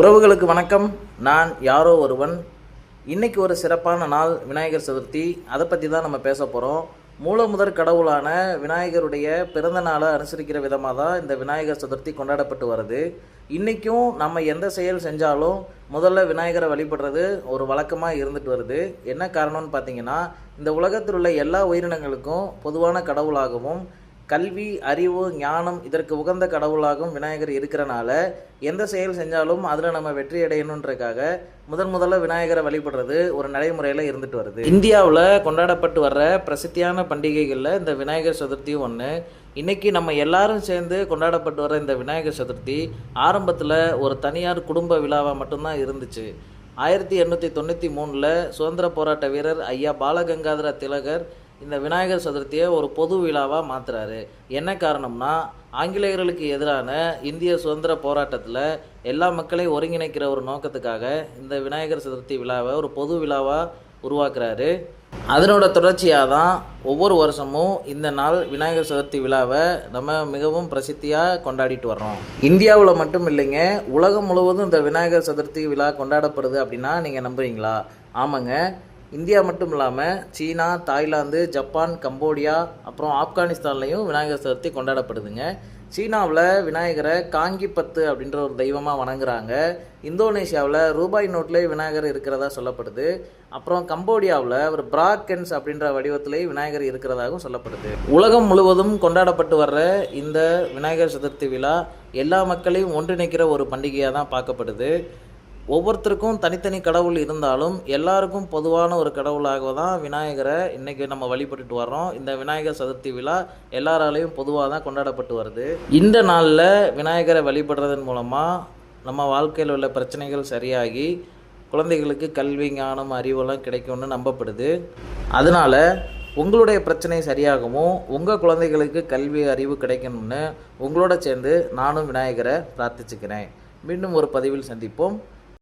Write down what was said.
உறவுகளுக்கு வணக்கம். நான் யாரோ ஒருவன். இன்னைக்கு ஒரு சிறப்பான நாள் விநாயகர் சதுர்த்தி. அதை பற்றி தான் நம்ம பேச போகிறோம் மூலமுதற் கடவுளான விநாயகருடைய பிறந்த நாளை அனுசரிக்கிற விதமாக தான் இந்த விநாயகர் சதுர்த்தி கொண்டாடப்பட்டு வருது. இன்றைக்கும் நம்ம எந்த செயல் செஞ்சாலும் முதல்ல விநாயகரை வழிபடுறது ஒரு வழக்கமாக இருந்துட்டு வருது. என்ன காரணம்னு பார்த்தீங்கன்னா இந்த உலகத்தில் உள்ள எல்லா உயிரினங்களுக்கும் பொதுவான கடவுளாகவும் கல்வி அறிவு ஞானம் இதற்கு உகந்த கடவுளாகவும் விநாயகர் இருக்கிறனால எந்த செயல் செஞ்சாலும் அதில் நம்ம வெற்றி அடையணுன்றக்காக முதன் முதல்ல விநாயகரை வழிபடுறது ஒரு நடைமுறையில் இருந்துட்டு வருது. இந்தியாவில் கொண்டாடப்பட்டு வர்ற பிரசித்தியான பண்டிகைகளில் இந்த விநாயகர் சதுர்த்தியும் ஒன்று இன்னைக்கு நம்ம எல்லாரும் சேர்ந்து கொண்டாடப்பட்டு வர இந்த விநாயகர் சதுர்த்தி ஆரம்பத்தில் ஒரு தனியார் குடும்ப விழாவாக மட்டும்தான் இருந்துச்சு. ஆயிரத்தி எண்ணூற்றி தொண்ணூற்றி மூணில் சுதந்திர போராட்ட வீரர் ஐயா பாலகங்காதர திலகர் இந்த விநாயகர் சதுர்த்தியை ஒரு பொது விழாவாக மாற்றுறாரு என்ன காரணம்னா ஆங்கிலேயர்களுக்கு எதிரான இந்திய சுதந்திர போராட்டத்தில் எல்லா மக்களையும் ஒருங்கிணைக்கிற ஒரு நோக்கத்துக்காக இந்த விநாயகர் சதுர்த்தி விழாவை ஒரு பொது விழாவாக உருவாக்குறாரு. அதனோட தொடர்ச்சியாக தான் ஒவ்வொரு வருஷமும் இந்த நாள் விநாயகர் சதுர்த்தி விழாவை நம்ம மிகவும் பிரசித்தியாக கொண்டாடிட்டு வர்றோம். இந்தியாவில் மட்டும் இல்லைங்க உலகம் முழுவதும் இந்த விநாயகர் சதுர்த்தி விழா கொண்டாடப்படுது அப்படின்னா நீங்கள் நம்புறீங்களா? ஆமாங்க. இந்தியா மட்டும் இல்லாமல் சீனா தாய்லாந்து ஜப்பான் கம்போடியா அப்புறம் ஆப்கானிஸ்தான்லேயும் விநாயகர் சதுர்த்தி கொண்டாடப்படுதுங்க. சீனாவில் விநாயகரை காங்கி பத்து அப்படின்ற ஒரு தெய்வமாக வணங்குறாங்க. இந்தோனேஷியாவில் ரூபாய் நோட்லேயே விநாயகர் இருக்கிறதா சொல்லப்படுது. அப்புறம் கம்போடியாவில் ஒரு பிராக்கன்ஸ் அப்படின்ற வடிவத்திலேயே விநாயகர் இருக்கிறதாகவும் சொல்லப்படுது. உலகம் முழுவதும் கொண்டாடப்பட்டு வர்ற இந்த விநாயகர் சதுர்த்தி விழா எல்லா மக்களையும் ஒன்றிணைக்கிற ஒரு பண்டிகையாக தான் பார்க்கப்படுது. ஒவ்வொருத்தருக்கும் தனித்தனி கடவுள் இருந்தாலும் எல்லாருக்கும் பொதுவான ஒரு கடவுளாக தான் விநாயகரை இன்றைக்கி நம்ம வழிபட்டுட்டு வர்றோம். இந்த விநாயகர் சதுர்த்தி விழா எல்லாராலையும் பொதுவாக தான் கொண்டாடப்பட்டு வருது. இந்த நாளில் விநாயகரை வழிபடுறதன் மூலமாக நம்ம வாழ்க்கையில் உள்ள பிரச்சனைகள் சரியாகி குழந்தைகளுக்கு கல்வி ஞானம் அறிவெல்லாம் கிடைக்கும்னு நம்பப்படுது. அதனால் உங்களுடைய பிரச்சனை சரியாகவும் உங்கள் குழந்தைகளுக்கு கல்வி அறிவு கிடைக்கணும்னு உங்களோட சேர்ந்து நானும் விநாயகரை பிரார்த்திச்சுக்கிறேன். மீண்டும் ஒரு பதிவில் சந்திப்போம்.